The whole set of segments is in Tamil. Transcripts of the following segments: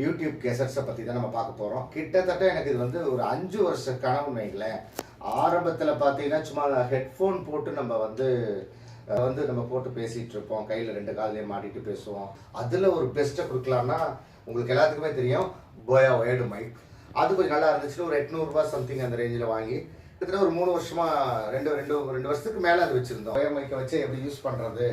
யூடியூப் கெசட்ஸை பற்றி தான் நம்ம பார்க்க போகிறோம் கிட்டத்தட்ட எனக்கு இது வந்து ஒரு அஞ்சு வருஷ கனவுன்னு வைங்களேன் ஆரம்பத்தில் பார்த்தீங்கன்னா சும்மா ஹெட்ஃபோன் போட்டு நம்ம வந்து வந்து நம்ம போட்டு பேசிகிட்டு இருப்போம். கையில் ரெண்டு காலையும் மாட்டிட்டு பேசுவோம். அதில் ஒரு பெஸ்ட்டை கொடுக்கலான்னா உங்களுக்கு எல்லாத்துக்குமே தெரியும் போயா ஒயர்டு மைக் அது கொஞ்சம் நல்லா இருந்துச்சுன்னு ஒரு எட்நூறுபா சம்திங் அந்த ரேஞ்சில் வாங்கி கிட்டத்தட்ட ஒரு மூணு வருஷமா ரெண்டு ரெண்டு ரெண்டு வருஷத்துக்கு மேலே அது வச்சுருந்தோம். ஒயர் மைக்கை வச்சு எப்படி யூஸ் பண்ணுறது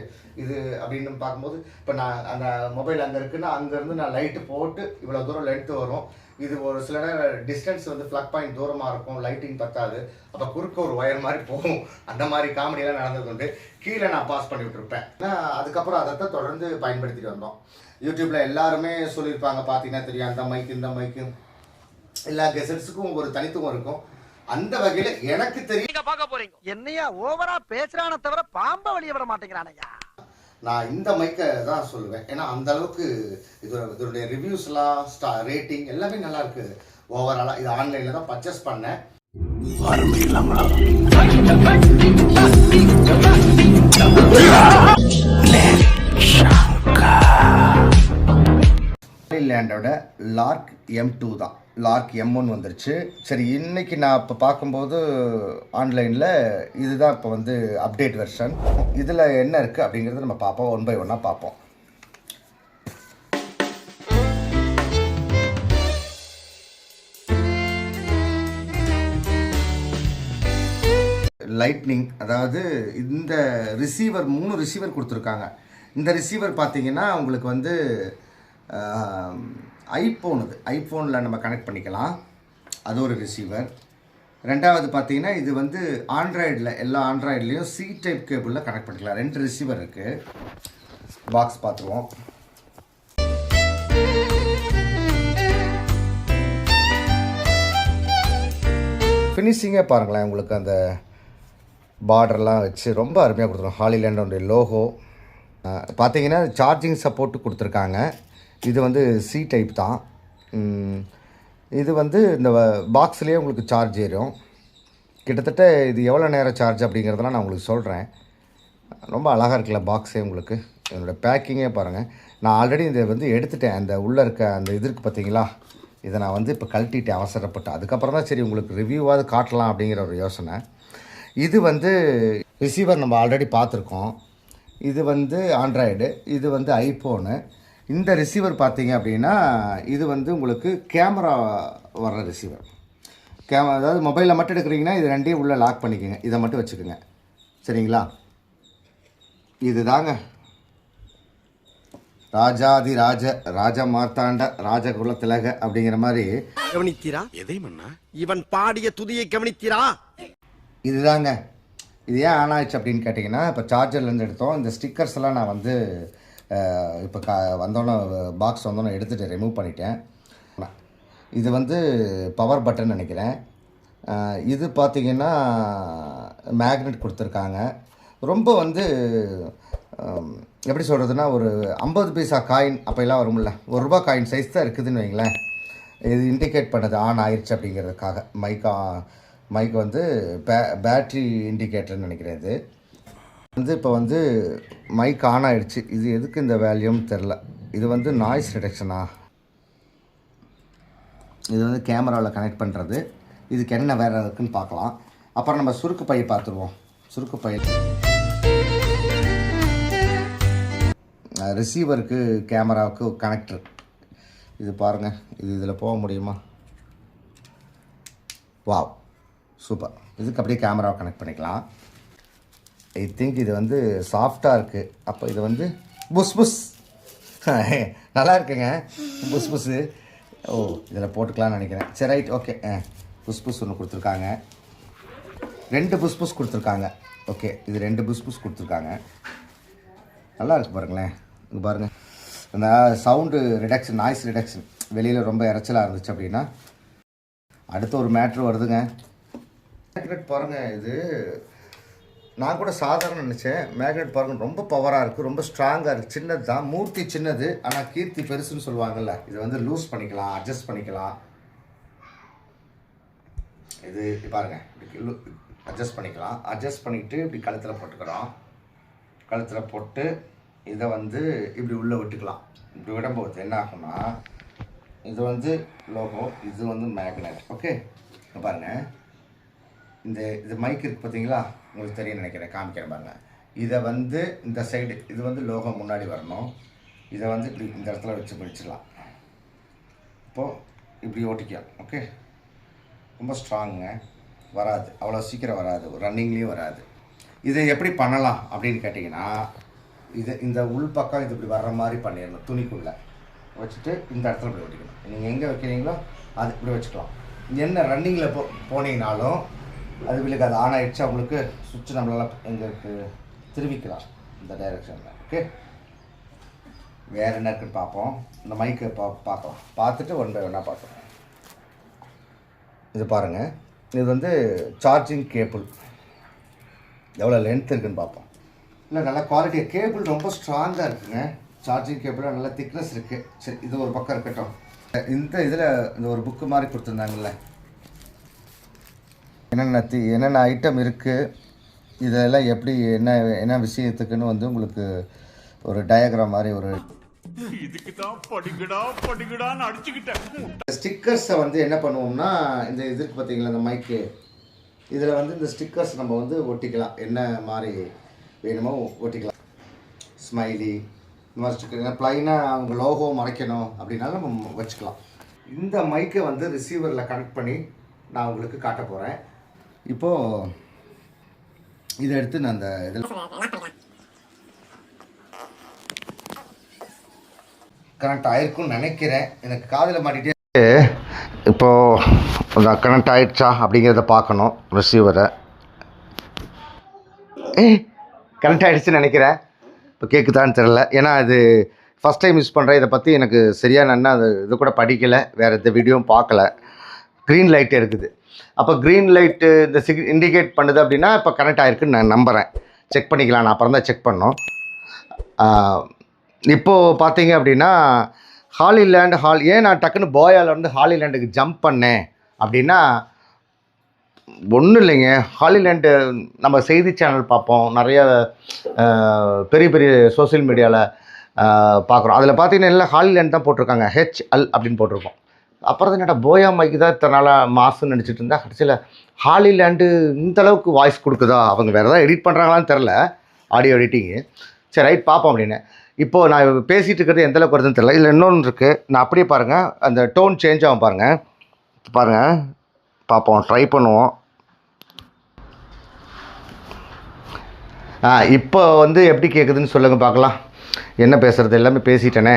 இது அப்படின்னு பார்க்கும்போது இப்போ நான் அந்த மொபைல் அங்கே இருக்குன்னா அங்கேருந்து நான் லைட்டு போட்டு இவ்வளோ தூரம் லென்த்து வரும். இது ஒரு சில நேரம் டிஸ்டன்ஸ் வந்து ஃப்ளக் பாயிண்ட் தூரமாக இருக்கும் லைட்டிங் பத்தாது. அப்போ குறுக்க ஒரு ஒயர் மாதிரி போகும். அந்த மாதிரி காமெடியெல்லாம் நடந்தது கீழே நான் பாஸ் பண்ணிகிட்டு இருப்பேன் ஆனா, அதுக்கப்புறம் அதைத்தான் தொடர்ந்து பயன்படுத்திட்டு வந்தோம். யூடியூப்ல எல்லாருமே சொல்லியிருப்பாங்க பார்த்தீங்கன்னா தெரியும் அந்த மைக்கு இந்த மைக்கு எல்லா கெசட்ஸுக்கும் ஒரு தனித்துவம் இருக்கும். அந்த வகையில் எனக்கு தெரியும். பார்க்க போறீங்க. என்னையா ஓவரா பேசுறானே தவிர பாம்ப வெளிய விட மாட்டேங்கிறானயா? நான் இந்த மைக்கை தான் சொல்லுவேன். ஏன்னா அந்த அளவுக்கு இதோட இதோடைய ரிவ்யூஸ்லாம் ஸ்டா ரேட்டிங் எல்லாமே நல்லா இருக்கு. ஓவராலாக இது ஆன்லைனில் தான் பர்ச்சேஸ் பண்ணேன். லேண்டோட லார்க் எம் டூ தான். லார்க் எம் ஒன் வந்துருச்சு. சரி இன்னைக்கு நான் இப்போ பார்க்கும்போது ஆன்லைனில் இதுதான் இப்போ வந்து அப்டேட் வெர்ஷன் இதில் என்ன இருக்குது அப்படிங்கிறத நம்ம பார்ப்போம். ஒன் பை ஒன்னாக பார்ப்போம். லைட்னிங் அதாவது இந்த ரிசீவர் மூணு ரிசீவர் கொடுத்துருக்காங்க. இந்த ரிசீவர் பார்த்தீங்கன்னா உங்களுக்கு வந்து ஐஃபோன் இது ஐஃபோனில் நம்ம கனெக்ட் பண்ணிக்கலாம். அது ஒரு ரிசீவர் ரெண்டாவது பார்த்தீங்கன்னா இது வந்து ஆண்ட்ராய்டில் எல்லா ஆண்ட்ராய்ட்லேயும் சி டைப் கேபிளில் கனெக்ட் பண்ணிக்கலாம். ரெண்டு ரிசீவர் இருக்குது பாக்ஸ் பார்த்துருவோம். ஃபினிஷிங்கே பாருங்களேன் உங்களுக்கு அந்த பார்டர்லாம் வச்சு ரொம்ப அருமையாக கொடுத்துருவோம் ஹாலிலேண்டோடைய லோகோ பார்த்தீங்கன்னா சார்ஜிங் சப்போர்ட்டு கொடுத்துருக்காங்க. இது வந்து சி டைப் தான். இது வந்து இந்த பாக்ஸ்லேயே உங்களுக்கு சார்ஜ் ஏறும். கிட்டத்தட்ட இது எவ்வளோ நேரம் சார்ஜ் அப்படிங்கிறதெல்லாம் நான் உங்களுக்கு சொல்கிறேன் ரொம்ப அழகாக இருக்குல்ல பாக்ஸே உங்களுக்கு. என்னோடய பேக்கிங்கே பாருங்கள் நான் ஆல்ரெடி இதை வந்து எடுத்துட்டேன். அந்த உள்ளே இருக்க அந்த இது பார்த்தீங்களா? இதை நான் வந்து இப்போ கழட்டிட்டேன் அவசரப்பட்டு. அதுக்கப்புறம் தான் சரி உங்களுக்கு ரிவ்யூவாவது காட்டலாம் அப்படிங்கிற ஒரு யோசனை. இது வந்து ரிசீவர் நம்ம ஆல்ரெடி பார்த்துருக்கோம். இது வந்து ஆண்ட்ராய்டு இது வந்து ஐஃபோனு இந்த ரிசீவர் பார்த்தீங்க அப்படின்னா இது வந்து உங்களுக்கு கேமரா வர்ற ரிசீவர் கேமரா அதாவது மொபைலில் மட்டும் எடுக்கிறீங்கன்னா இது ரெண்டையும் உள்ளே லாக் பண்ணிக்கோங்க. இதை மட்டும் வச்சுக்கோங்க. சரிங்களா? இதுதாங்க. ராஜாதி ராஜ ராஜ மார்த்தாண்ட ராஜகுல திலக அப்படிங்கிற மாதிரி. கவனித்தீரா? எதை மன்னா? இவன் பாடிய துதியை கவனித்தீரா? இதுதாங்க. இது ஏன் ஆன் ஆயிடுச்சு அப்படின்னு கேட்டிங்கன்னா இப்போ சார்ஜர்லேருந்து எடுத்தோம். இந்த ஸ்டிக்கர்ஸ் எல்லாம் நான் வந்து இப்போ கா வந்தோன்னே பாக்ஸ் வந்தோன்னே எடுத்துகிட்டு ரிமூவ் பண்ணிட்டேன். இது வந்து பவர் பட்டன் நினைக்கிறேன். இது பார்த்தீங்கன்னா மேக்னெட் கொடுத்துருக்காங்க. ரொம்ப வந்து எப்படி சொல்கிறதுனா ஒரு ஐம்பது பைசா காயின் அப்போல்லாம் வரும்ல ஒரு ரூபா காயின் சைஸ் தான் இருக்குதுன்னு வைங்களேன். இது இண்டிகேட் பண்ணது ஆன் ஆயிடுச்சு அப்படிங்கிறதுக்காக. மைக் மைக் வந்து பே பேட்ரி இண்டிகேட்டர்னு நினைக்கிறேன் இது. வந்து இப்போ வந்து மைக் ஆன் ஆகிடுச்சு இது எதுக்கு இந்த வேல்யூம் தெரில இது வந்து நாய்ஸ் ரிடக்ஷனா இது வந்து கேமராவில் கனெக்ட் பண்ணுறது இதுக்கு என்ன வேறு இருக்குன்னு பார்க்கலாம். அப்புறம் நம்ம சுருக்கு பையை பார்த்துருவோம். சுருக்கு பை ரிசீவருக்கு கேமராவுக்கு கனெக்டர் இது பாருங்கள் இது இதில் போக முடியுமா? வாவ் சூப்பர் இதுக்கு அப்படியே கேமராவை கனெக்ட் பண்ணிக்கலாம். ஐ திங்க் இது வந்து சாஃப்டாக இருக்குது அப்போ இது வந்து புஸ் புஸ். நல்லா இருக்குங்க. புஸ் புஸ்ஸு ஓ இதில் போட்டுக்கலாம்னு நினைக்கிறேன். சரி ரைட் ஓகே புஸ் புஸ் ஒன்று கொடுத்துருக்காங்க. ரெண்டு புஸ் புஸ் கொடுத்துருக்காங்க. ஓகே இது ரெண்டு புஸ் புஸ் கொடுத்துருக்காங்க. நல்லா இருக்குது பாருங்களேன். இங்கே பாருங்கள் இந்த சவுண்டு ரிடக்ஷன் நாய்ஸ் ரிடக்ஷன் வெளியில் ரொம்ப இறைச்சலாக இருந்துச்சு அப்படின்னா அடுத்த ஒரு மேட்ரு வருதுங்க. பாருங்கள் இது நான் கூட சாதாரண நினச்சேன். மேக்னெட் பாருங்க ரொம்ப பவராக இருக்குது ரொம்ப ஸ்ட்ராங்காக இருக்குது சின்னது தான். மூர்த்தி சின்னது. ஆனால் கீர்த்தி பெருசுன்னு சொல்லுவாங்கள்ல இதை வந்து லூஸ் பண்ணிக்கலாம் அட்ஜஸ்ட் பண்ணிக்கலாம். இது இப்படி பாருங்க. இப்படி அட்ஜஸ்ட் பண்ணிக்கலாம். அட்ஜஸ்ட் பண்ணிக்கிட்டு இப்படி கழுத்தில் போட்டுக்கிறோம். கழுத்தில் போட்டு இதை வந்து இப்படி உள்ளே விட்டுக்கலாம். இப்படி விடும்போது என்ன ஆகும்னா இது வந்து லோகோ இது வந்து மேக்னெட் ஓகே பாருங்கள் இந்த இது மைக் இருக்கு பார்த்தீங்களா? உங்களுக்கு தெரியும் நினைக்கிறேன். காமிக்கிறேன் பாருங்கள் இதை வந்து இந்த சைடு இது வந்து லோகம் முன்னாடி வரணும். இதை வந்து இப்படி இந்த இடத்துல வச்சு பிடிச்சிடலாம். இப்போது இப்படி ஓட்டிக்கலாம். ஓகே ரொம்ப ஸ்ட்ராங்குங்க வராது. அவ்வளோ சீக்கிரம் வராது. ரன்னிங்லேயும் வராது. இதை எப்படி பண்ணலாம் அப்படின்னு கேட்டிங்கன்னா இது இந்த உள் பக்கம் இது இப்படி வர்ற மாதிரி பண்ணிடணும். துணிக்குள்ளே. வச்சுட்டு இந்த இடத்துல இப்படி ஓட்டிக்கணும். நீங்கள் எங்கே வைக்கிறீங்களோ அது இப்படி வச்சுக்கலாம். என்ன ரன்னிங்கில் போ போனீங்கனாலும் அது அது ஆன் ஆகிடுச்சு அவங்களுக்கு சுவிட்ச் நம்மளால் எங்களுக்கு திருவிக்கலாம் இந்த டைரெக்ஷனில் ஓகே வேறு என்ன இருக்குன்னு பார்ப்போம். இந்த மைக்கை பா பார்க்கலாம். பார்த்துட்டு ஒன் பை ஒன்னாக பார்க்கலாம். இது பாருங்கள் இது வந்து சார்ஜிங் கேபிள் எவ்வளோ லென்த் இருக்குன்னு பார்ப்போம். இல்லை நல்ல குவாலிட்டி கேபிள் ரொம்ப ஸ்ட்ராங்காக இருக்குங்க. சார்ஜிங் கேபிள் நல்லா திக்னஸ் இருக்குது சரி இது ஒரு பக்கம் இருக்கட்டும். இந்த இதில் இந்த ஒரு புக்கு மாதிரி கொடுத்துருந்தாங்கல்ல. என்னென்ன தி என்னென்ன ஐட்டம் இருக்குது இதெல்லாம் எப்படி என்ன என்ன விஷயத்துக்குன்னு வந்து உங்களுக்கு ஒரு டயக்ராம் மாதிரி ஒரு ஸ்டிக்கர்ஸை வந்து என்ன பண்ணுவோம்னா இந்த இதுக்கு பார்த்தீங்களா இந்த மைக்கு இதில் வந்து இந்த ஸ்டிக்கர்ஸ் நம்ம வந்து ஒட்டிக்கலாம். என்ன மாதிரி வேணுமோ ஒட்டிக்கலாம். ஸ்மைலி இந்த மாதிரி ஸ்டிக்கர் ப்ளைனாக அவங்க லோகோ மறைக்கணும் அப்படின்னாலும் நம்ம வச்சுக்கலாம். இந்த மைக்கை வந்து ரிசீவரில் கனெக்ட் பண்ணி நான் உங்களுக்கு காட்ட போகிறேன் இப்போது இதை எடுத்து நான் அந்த இதில் கனெக்ட் ஆயிருக்கும்னு நினைக்கிறேன். எனக்கு காதில் மாட்டிகிட்டே இப்போது நான் கனெக்ட் ஆயிடுச்சா அப்படிங்கிறத பார்க்கணும் ரிசீவரை ஏ கனெக்ட் ஆகிடுச்சுன்னு நினைக்கிறேன். இப்போ கேட்குதான்னு தெரில ஏன்னா அது ஃபஸ்ட் டைம் யூஸ் பண்ணுறேன் இதை பற்றி எனக்கு சரியாக நான் அது இது கூட படிக்கலை. வேறு எந்த வீடியோவும் பார்க்கல. க்ரீன் லைட் இருக்குது. அப்போ க்ரீன் லைட்டு இந்த சிக் இண்டிகேட் பண்ணுது அப்படின்னா இப்போ கனெக்ட் ஆகிருக்குன்னு நான் நம்புகிறேன் செக் பண்ணிக்கலாம். நான் அப்புறம் தான் செக் பண்ணோம் இப்போது பார்த்தீங்க அப்படின்னா ஹாலிலேண்ட் ஹால் ஏன் நான் டக்குன்னு போயாலேருந்து ஹாலிலேண்டுக்கு ஜம்ப் பண்ணேன் அப்படின்னா ஒன்றும் இல்லைங்க. ஹாலிலேண்டு நம்ம செய்தி சேனல் பார்ப்போம். நிறைய பெரிய பெரிய சோஷியல் மீடியாவில் பார்க்குறோம். அதில் பார்த்தீங்கன்னா எல்லாம் ஹாலிலேண்ட் தான் போட்டிருக்காங்க. ஹெச்எல் அப்படின்னு போட்டிருக்கோம். அப்புறம் தான் என்னடா போயா மைக்கு தான் இத்தனை நாளாக மாசுன்னு நினச்சிட்டு இருந்தா கடைசியில் ஹாலிலேண்டு இந்த அளவுக்கு வாய்ஸ் கொடுக்குதா? அவங்க வேறு ஏதாவது எடிட் பண்ணுறாங்களான்னு தெரில ஆடியோ எடிட்டிங்கு சரி ரைட் பார்ப்போம் அப்படின்னு. இப்போது நான் பேசிகிட்டு இருக்கிறது எந்த அளவுக்கு வருதுன்னு தெரில இதில் இன்னொன்று இருக்குது நான் அப்படியே பாருங்கள் அந்த டோன் சேஞ்ச் ஆகும் பாருங்கள் பாருங்கள் பார்ப்போம். ட்ரை பண்ணுவோம். இப்போ வந்து எப்படி கேட்குதுன்னு சொல்லுங்கள் பார்க்கலாம். என்ன பேசுகிறது எல்லாமே பேசிட்டேனே.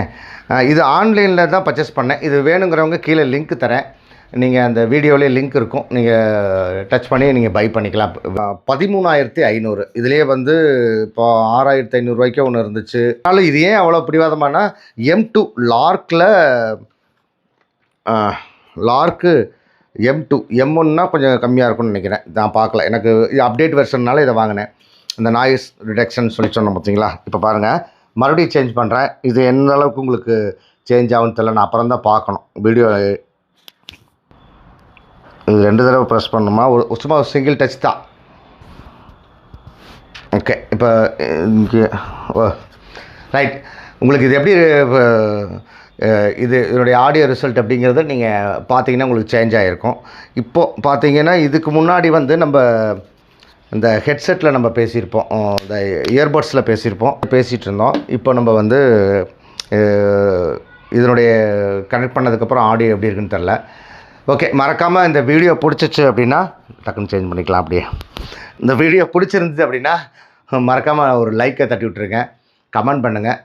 இது ஆன்லைனில் தான் பர்ச்சேஸ் பண்ணேன். இது வேணுங்கிறவங்க கீழே லிங்க் தரேன். நீங்கள் அந்த வீடியோவிலே லிங்க் இருக்கும். நீங்கள் டச் பண்ணி நீங்கள் பை பண்ணிக்கலாம். பதிமூணாயிரத்தி ஐநூறு. இதுலேயே வந்து இப்போ ஆறாயிரத்தி ஐநூறுரூவாய்க்கே ஒன்று இருந்துச்சு. அதனால் இது ஏன் அவ்வளோ பிடிவாதமானா எம் டூ லார்க்கில் லார்க்கு எம் டூ எம் ஒன்னா கொஞ்சம் கம்மியாக இருக்கும்னு நினைக்கிறேன். நான் பார்க்கல. எனக்கு அப்டேட் வெர்ஷன்னால இதை வாங்கினேன். இந்த நாய்ஸ் ரிடக்ஷன் சொல்லி சொன்னோம் பார்த்தீங்களா இப்போ பாருங்கள் மறுபடியும் சேஞ்ச் பண்ணுறேன் இது எந்த அளவுக்கு உங்களுக்கு சேஞ்ச் ஆகும்னு தெரியல. நான் அப்புறம் தான் பார்க்கணும் வீடியோ இது ரெண்டு தடவை ப்ரெஸ் பண்ணணுமா ஒரு சும்மா சிங்கிள் டச் தான். ஓகே இப்போ ஓ ரைட் உங்களுக்கு இது எப்படி இது இதனுடைய ஆடியோ ரிசல்ட் அப்படிங்கிறத நீங்கள் பார்த்தீங்கன்னா உங்களுக்கு சேஞ்ச் ஆகிருக்கும் இப்போது பார்த்தீங்கன்னா இதுக்கு முன்னாடி வந்து நம்ம இந்த ஹெட்செட்டில் நம்ம பேசியிருப்போம். இந்த இயர்பட்ஸில் பேசியிருப்போம். பேசிகிட்டு இருந்தோம் இப்போ நம்ம வந்து இதனுடைய கனெக்ட் பண்ணதுக்கப்புறம் ஆடியோ எப்படி இருக்குன்னு தெரில ஓகே மறக்காமல் இந்த வீடியோ பிடிச்சிச்சு அப்படின்னா டக்குன்னு சேஞ்ச் பண்ணிக்கலாம் அப்படியே. இந்த வீடியோ பிடிச்சிருந்துச்சு அப்படின்னா மறக்காமல் ஒரு லைக்கை தட்டி விட்ருங்க கமெண்ட் பண்ணுங்கள்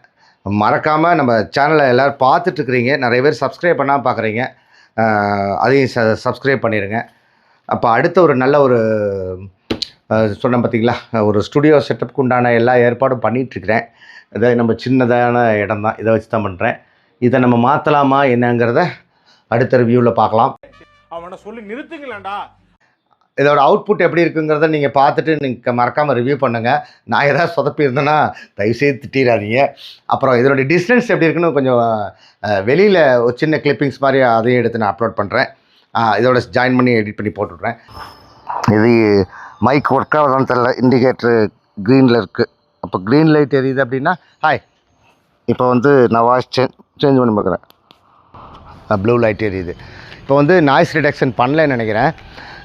மறக்காமல் நம்ம சேனலை எல்லோரும் பார்த்துட்ருக்குறீங்க நிறைய பேர் சப்ஸ்கிரைப் பண்ணால் பார்க்குறீங்க. அதையும் ச சப்ஸ்கிரைப் பண்ணிடுங்க அப்போ அடுத்த ஒரு நல்ல ஒரு சொன்னேன் பார்த்தீங்களா ஒரு ஸ்டுடியோ செட்டப்புக்கு உண்டான எல்லா ஏற்பாடும் பண்ணிகிட்ருக்கிறேன் இதை நம்ம சின்னதான இடம் தான் இதை வச்சு தான் பண்ணுறேன் இதை நம்ம மாற்றலாமா என்னங்கிறத அடுத்த ரிவ்யூவில் பார்க்கலாம். அவனை சொல்லி நிறுத்துங்களேன்டா. இதோட அவுட்புட் எப்படி இருக்குங்கிறத நீங்கள் பார்த்துட்டு நீங்கள் மறக்காமல் ரிவ்யூ பண்ணுங்கள் நான் ஏதாவது சொதப்பியிருந்தேன்னா தயவுசெய்து திட்டிடாதீங்க. அப்புறம் இதனுடைய டிஸ்டன்ஸ் எப்படி இருக்குன்னு கொஞ்சம் வெளியில் ஒரு சின்ன கிளிப்பிங்ஸ் மாதிரி அதையும் எடுத்து நான் அப்லோட் பண்ணுறேன் இதோட ஜாயின் பண்ணி எடிட் பண்ணி போட்டுவிட்றேன் இது மைக் ஒர்க் ஆகுதான்னு தெரில இண்டிகேட்ரு க்ரீனில் இருக்குது அப்போ க்ரீன் லைட் எரியுது அப்படின்னா ஹாய் இப்போ வந்து நான் வாய்ஸ் சேஞ்ச் சேஞ்ச் பண்ணி பார்க்குறேன். ப்ளூ லைட் எரியுது. இப்போ வந்து நாய்ஸ் ரிடக்ஷன் பண்ணலன்னு நினைக்கிறேன்.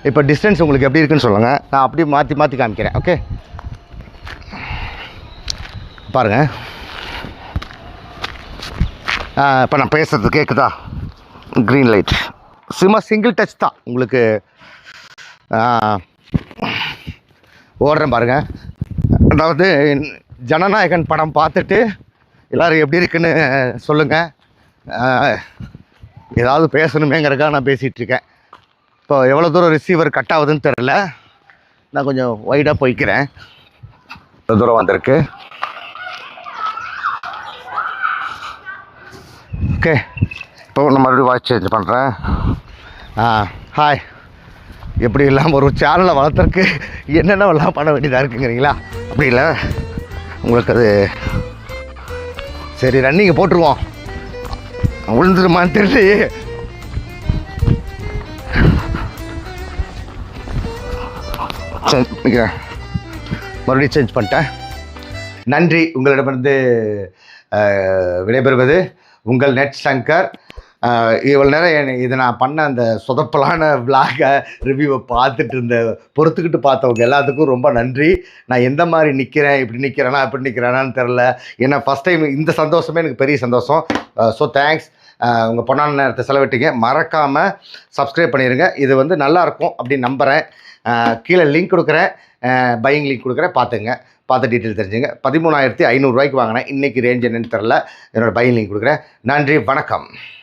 இப்போ டிஸ்டன்ஸ் உங்களுக்கு எப்படி இருக்குன்னு சொல்லுங்கள் நான் அப்படியே மாற்றி மாற்றி காமிக்கிறேன். ஓகே பாருங்கள் இப்போ நான் பேசுகிறது கேட்குதா க்ரீன் லைட் சும்மா சிங்கிள் டச் தான் உங்களுக்கு. ஓடுறேன் பாருங்கள் அதாவது ஜனநாயகன் படம் பார்த்துட்டு எல்லோரும் எப்படி இருக்குன்னு சொல்லுங்கள் ஏதாவது பேசணுமேங்கிறக்காக நான் பேசிகிட்ருக்கேன் இப்போ எவ்வளோ தூரம் ரிசீவர் கட் ஆகுதுன்னு தெரில நான் கொஞ்சம் ஒய்டாக போய்க்கிறேன். எவ்வளோ தூரம் வந்திருக்கு. ஓகே இப்போ நான் மறுபடியும் வாட்ச் சேஞ்ச் பண்ணுறேன் ஆ ஹாய் எப்படி இல்லாமல் ஒரு சேனலை வளர்த்துறக்கு என்னென்னலாம் பண்ண வேண்டியதாக இருக்குங்கிறீங்களா? அப்படி இல்லை. உங்களுக்கு அது சரி ரன்னிங்கை போட்டுருவோம். விழுந்துருமான்னு தெரியலையே. மறுபடியும் சேஞ்ச் பண்ணிட்டேன். நன்றி. உங்களிடமிருந்து விடைபெறுவது உங்கள் நெட் சங்கர். இவ்வளோ நேரம் என்னை- இது நான் பண்ண அந்த சொதப்பலான விளாகை ரிவ்யூவை பார்த்துட்டு இருந்த பொறுத்துக்கிட்டு பார்த்தவங்க எல்லாத்துக்கும் ரொம்ப நன்றி. நான் எந்த மாதிரி நிற்கிறேன் இப்படி நிற்கிறேனா இப்படி நிற்கிறேனான்னு தெரில ஏன்னா ஃபஸ்ட் டைம் இந்த சந்தோஷமே எனக்கு பெரிய சந்தோஷம். ஸோ தேங்க்ஸ் உங்கள் பொண்ணான நேரத்தை செலவிட்டீங்க. மறக்காமல் சப்ஸ்கிரைப் பண்ணிடுங்க இது வந்து நல்லா இருக்கும் அப்படின்னு நம்புகிறேன் கீழே லிங்க் கொடுக்குறேன். பையிங் லிங்க் கொடுக்குறேன். பார்த்துங்க. பார்த்து டீட்டெயில் தெரிஞ்சுங்க. பதிமூணாயிரத்தி ஐநூறுரூவாய்க்கு வாங்கினேன். இன்றைக்கி ரேஞ்ச் என்னென்னு தெரில என்னோடய பையிங் லிங்க் கொடுக்குறேன். நன்றி. வணக்கம்.